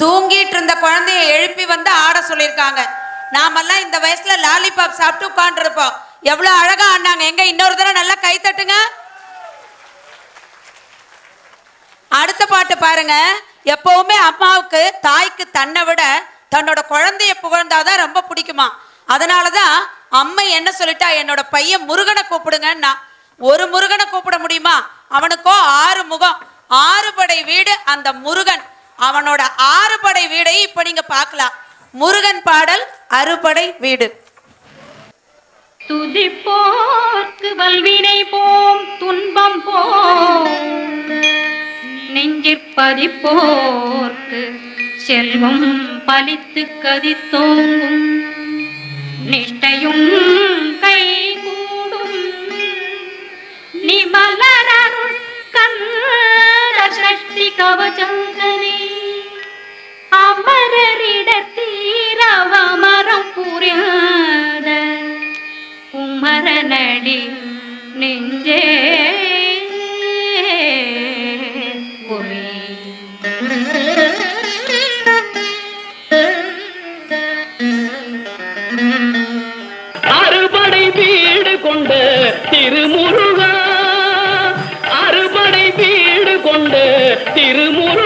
தூங்கிட்டு இருந்த குழந்தைய எழுப்பி வந்து ஆட சொல்லியிருக்காங்க. நாமெல்லாம் இந்த வயசுல லாலிபாப் சாப்பிட்டு உட்காந்துருப்போம் எவ்வளவு அழகா ஆடினாங்க. எங்க இன்னொரு தடவை நல்லா கை தட்டுங்க. அடுத்த பாட்டு பாருங்க. எப்பவுமே அம்மாவுக்கு தாய்க்கு தன்னை விட தன்னோட குழந்தைய புகழ்ந்தாதான் ரொம்ப பிடிக்குமா. அதனாலதான் அம்மை என்ன சொல்லிட்டா என்னோட பையன் முருகனை கூப்பிடுங்கன்னா ஒரு முருகனை கூப்பிட முடியுமா? அவனுக்கோ ஆறு முகம். ஆறு படை வீடு அந்த முருகன். அவனோட ஆறுபடை வீடை இப்ப நீங்க பார்க்கலாம். முருகன் பாடல் அறுபடை வீடு. துதிப்போர்க்கு வல்வினை போம் துன்பம் போம். நெஞ்சிற்பதிப்போர்க்கு செல்வம் பலித்து கதித்தோங்கும் நிஷ்டையும் கைகூடும். நிமலரருள் கந்த சஷ்டி கவச்சந்தனே அமரரிடத்தீரவமரம் புரியாத குமரனடி நெஞ்சே. அறுபடை வீடு கொண்ட திருமுருகா. அறுபடை வீடு கொண்ட திருமுருகா.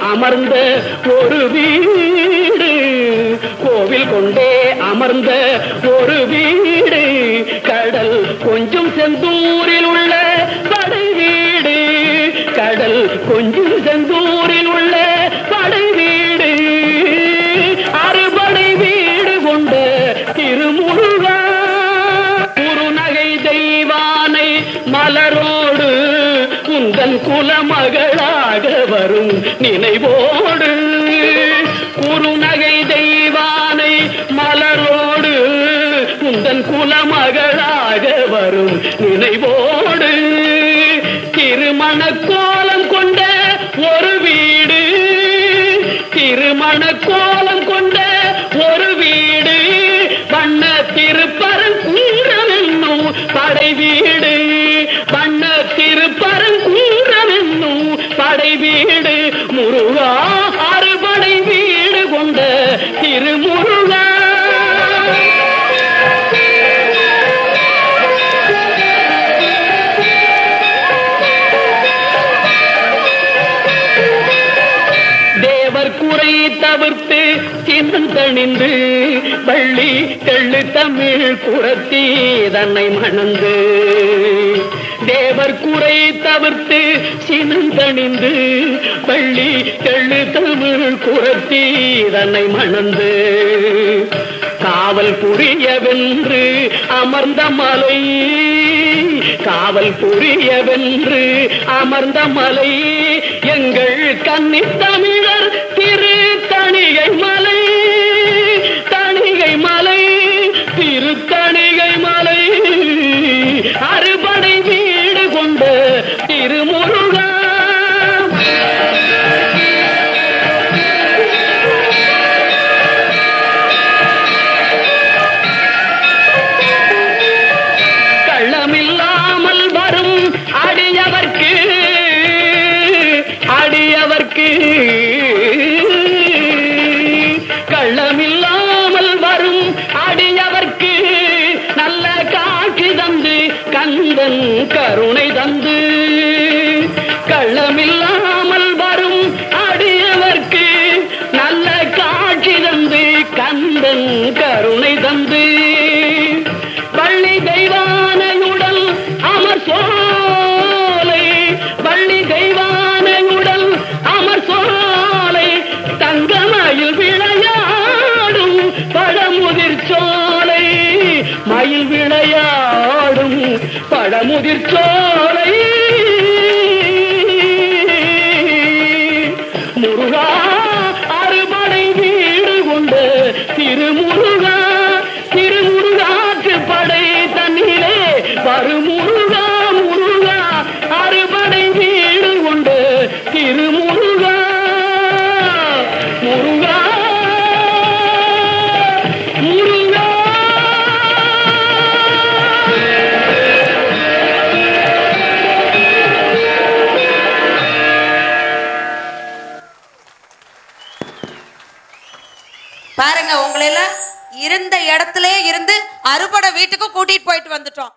அமர்ந்த ஒரு வீடு. கோவில் கொண்டே அமர்ந்த ஒரு வீடு. கடல் கொஞ்சம் செந்தூரில் உள்ள படை வீடு. கடல் கொஞ்சம் செந்தூரில் உள்ள படை வீடு. அறுபடை வீடு கொண்ட திருமுருகா. குருநகை தெய்வானை மலரோடு உந்தன் குலமகளாக வரும் நினைவோடு குறுநகை தெய்வானை மலரோடு குந்தன் குலமகளாக வரும் நினைவோடு திருமண கோலம் கொண்ட ஒரு வீடு திருமண கோலம் கொண்ட ஒரு வீடு வண்ண திருப்பரங்குன்றம் படை வீடு. வீடு முருகா அறுபடை வீடு கொண்ட திருமுருகா. தேவர் குறை தவிர்த்து சிந்தணிந்து வள்ளி தெள்ளு தமிழ் குரத்தி தன்னை மணந்து. தேவர் குறை தவிர்த்து சினந்தணிந்து வள்ளி தெள்ளு தமிழ் குரத்தி தன்னை மணந்து. காவல் புரியவென்று அமர்ந்த மலை காவல் புரியவென்று அமர்ந்த மலை எங்கள் கன்னித்தமிழ் கருணை தந்து கள்ளமில்லாமல் வரும் அடியவர்க்கு நல்ல காட்சி தந்து கந்தன் கருணை தந்து. வள்ளி தெய்வானையுடல் அமர் சோலை வள்ளி தெய்வானையுடல் அமர் சோலை தங்கமயில் விளையாடும் பழமுதிர் சோலை. மயில் விளையாடும் பழமுதிர் சோலை. அறுபடை வீட்டுக்கும் கூட்டிட்டு போயிட்டு வந்துட்டோம்.